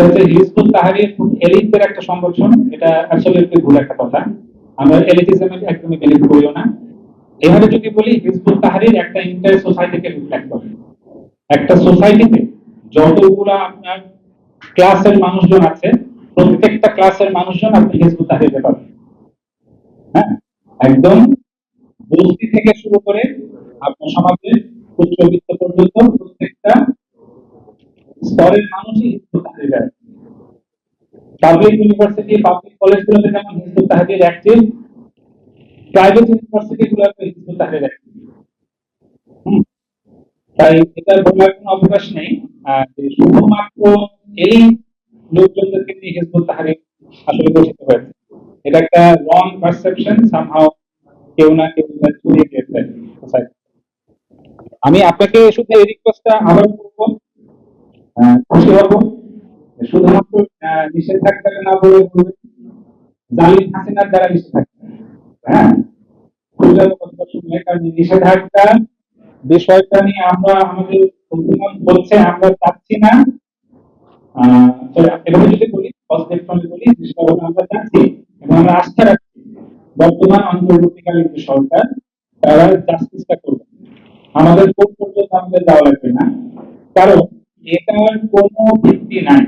হচ্ছে তাহারির এলিটদের একটা সংগঠন এটা আসলে একটু ভুল একটা কথা। আমরা একদমই না। এভাবে যদি বলি হিজবুত তাহারির একটা ইন্টার সোসাইটিকে রিফ্লেক্ট করে। একটা সোসাইটিতে আপনার ক্লাসের মানুষজন আছে, প্রত্যেকটা ক্লাসের মানুষজন আপনি হিজবুত তাহারিতে পাবেন হ্যাঁ? একদম বস্তি থেকে শুরু করে আপনার সমাজের উচ্চবিত্ত পর্যন্ত প্রত্যেকটা স্তরের মানুষই Hizbut Tahrir public university public কলেজগুলোতে যেমন Hizbut Tahrir active private university গুলোতে তাই কোনো অবকাশ নেই। শুধুমাত্র এই লোকজনদেরকে নিয়ে আসলে গঠিত হয়েছে। এটা একটা রং পারসেপশন সামহাও কেউ না কেউ ছড়িয়ে আমি আপনাকে শুধু এই রিকোয়েস্টটা আবার করব। খুশি হব। শুধুমাত্র আহ, নিষেধাজ্ঞাটা না বলে বলবেন জালিম হাসিনার দ্বারা নিষেধাজ্ঞা। হ্যাঁ? নিষেধাজ্ঞা বিষয়টা নিয়ে আমরা আমাদের অভিমত বলছে আমরা চাচ্ছি না। এভাবে যদি বলি পজিটিভ বলি আমরা চাচ্ছি এবং আমরা আস্থা রাখছি। বর্তমান অন্তর্বর্তীকালীন যে সরকার তারা জাস্টিসটা করবে। আমাদের কোর্ট পর্যন্ত আমাদের যাওয়া লাগবে না। কারণ এটার কোনো ভিত্তি নাই।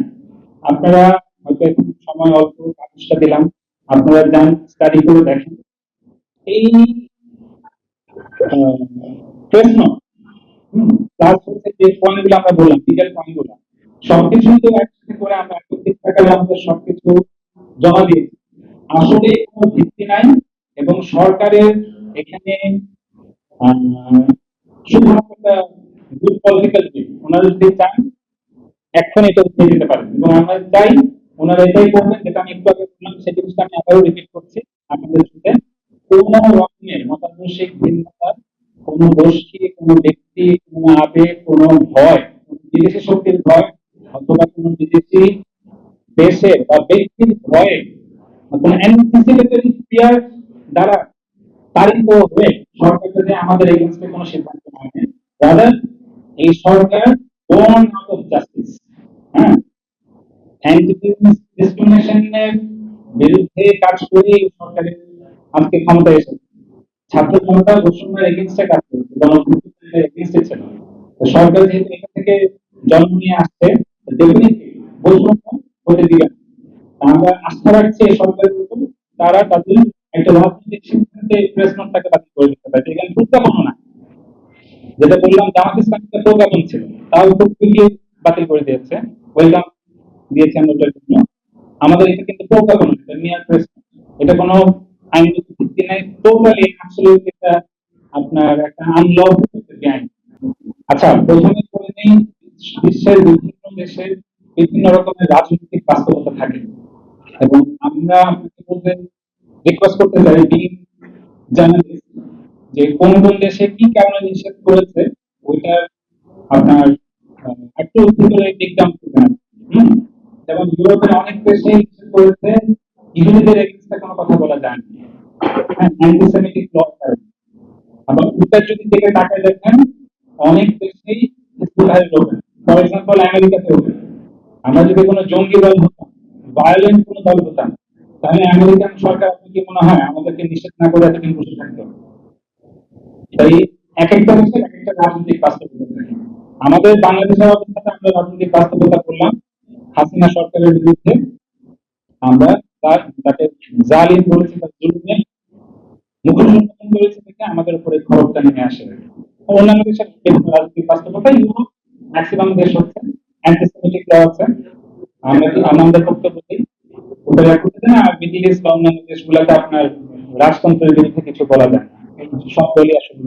আপনারা হয়তো সময় অল্প কাগজটা দিলাম। আপনারা যান স্টাডি করে দেখেন। এই প্রশ্ন হচ্ছে যে পয়েন্টগুলো আমরা বললাম পয়েন্টগুলো সবকিছু তো একসাথে করে আমরা একত্রিত থাকালে আমাদের সবকিছু জমা দিয়েছি। আসলে কোনো ভিত্তি নাই এবং সরকারের এখানে শুধুমাত্র পলিটিক্যাল ওনারা যদি চান এখন এটা উঠিয়ে দিতে পারেন। এবং আমরা চাই ওনারা এটাই করবেন, যেটা আমি একটু আগে বললাম সেই জিনিসটা আমি আবারও রিপিট করছি আপনাদের সাথে। কোনো রকমের মতাদর্শিক ভিন্নতার, কোনো গোষ্ঠী, কোনো ব্যক্তি, কোনো আবেগ, কোনো ভয়, কোনো বিদেশি শক্তির ভয়, অথবা কোনো বিদেশি দেশের বা ব্যক্তির ভয়ে কোনো অ্যান্টিসিপেটরি ফিয়ার দ্বারা তারিত হয়ে সরকার যদি আমাদের এগেনস্টে কোনো সিদ্ধান্ত না নেয় রাদার এই সরকার born আস্থা রাখছি তারা তাদের বাতিল করে যেটা বললাম জামাত ছিল বাতিল করে দিয়েছে। ওয়েলকাম দিয়েছে আমরা ওটার জন্য। আমাদের এটা কিন্তু প্রজ্ঞাপন এটা নিয়ার প্রেস এটা কোনো আইনগত ভিত্তি নাই টোটালি অ্যাবসলিউট এটা আপনার একটা একটা আইন আচ্ছা প্রথমে করে নেই, বিশ্বের বিভিন্ন দেশের বিভিন্ন রকমের রাজনৈতিক বাস্তবতা থাকে। এবং আমরা আপনাকে বলতে রিকোয়েস্ট করতে চাই বিং জার্নালিস্ট যে কোন কোন দেশে কি কারণে নিষেধ করেছে, ওইটার আপনার একটু ভিতরে দিকদাম করবেন। যেমন ইউরোপের অনেক দেশে করেছে ইহুদিদের এগেনস্টে কোনো কথা বলা যায় না। হ্যাঁ অ্যান্টিসেমিটিক ল উত্তর যদি অনেক ফর এক্সাম্পল আমেরিকাতে আমরা যদি কোনো জঙ্গি দল হতাম ভায়োলেন্ট কোনো দল হতাম, তাহলে আমেরিকান সরকার আপনি কি মনে হয়, আমাদেরকে নিষেধ না করে এতদিন বসে থাকতো তাই এক একটা দেশের এক একটা রাজনৈতিক বাস্তবতা আমাদের বাংলাদেশের অবস্থাতে আমরা রাজনৈতিক বাস্তবতা করলাম। হাসিনা সরকারের বিরুদ্ধে আমরা তার তাকে জালিম বলেছি, তার জুলুমে মুখোমুখি করেছে থেকে আমাদের উপরে নেমে আসে। অন্যান্য দেশের রাজনৈতিক বাস্তবতা ম্যাক্সিমাম দেশ হচ্ছে অ্যান্টিসেমিটিক ল আছে। আমরা আমাদের বক্তব্য দিই? মিডিল ইস্ট বা অন্যান্য দেশগুলোতে আপনার রাজতন্ত্রের বিরুদ্ধে কিছু বলা যায় সব দলই আসলে